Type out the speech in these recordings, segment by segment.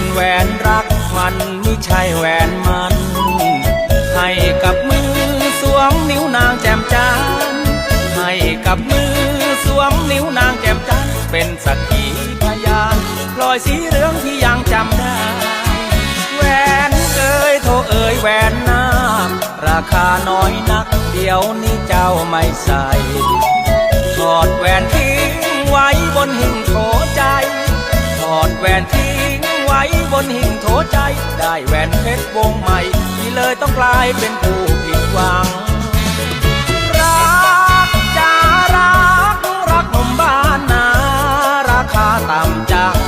็นแหวนรักมันไม่ใช่แหวนมัน ให้กับมือสวมนิ้วนางแจมจานให้กับมือสวมนิ้วนางแจมจานเป็นสักขีพยานพลอยสีเรืองที่ยังจำได้แหวนเอ่ยโทเอ่ยแหวนนาำราคาน้อยนักเดี๋ยวนี้เจ้าไม่ใส่ถอดแหวนทิ้งไว้บนหิ้งโถใจถอดแหวนทิ้ง บนหิ้งโถใจ ได้แหวนเพชรวงใหม่ ที่เลยต้องกลายเป็นผู้ผิดหวัง รักจะรัก รักหนุ่มบ้านนา ราคาต่ำจัง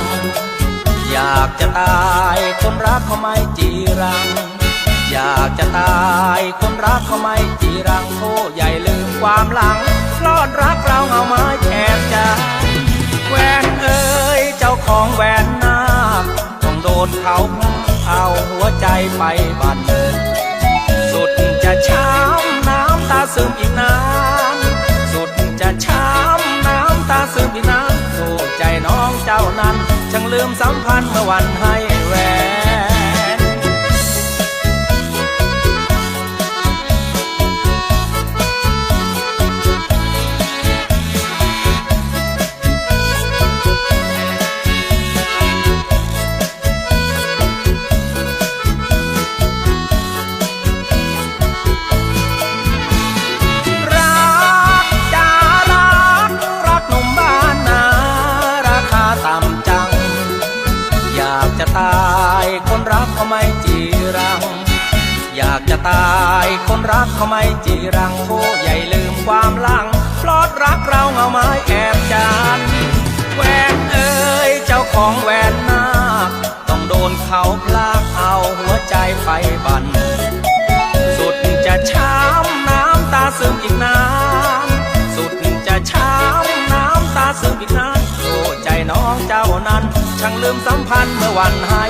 อยากจะตายคนรักเขาไม่จีรัง อยากจะตายคนรักเขาไม่จี ต้องโดนเขาพลาเอาหัวใจไปบันสุดจะช้ำน้ำตาซึมอีกนานสุดจะช้ำน้ำตาซึมอีกนานโู้ใจน้องเจ้านั้นช่างลืมสัมพันธ์เมื่อวันให้แหวากจะตายคนรักเขาไม่จีรัง อยากจะตายคนรักเขาไม่จีรังโทใหญ่ลืมความหลังพลอดรักเราเงาไม้แอบจานแหวนเอ่ยเจ้าของแหวนนาคต้องโดนเขาพลากเอาหัวใจไปบันสุดจะช้ำน้ำตาซึมอีกนานสุดจะช้ำน้ำตาซึมอีกนานโอ้ใจน้องเจ้านั้น ช่างลืมสัมพันธ์เมื่อวันให้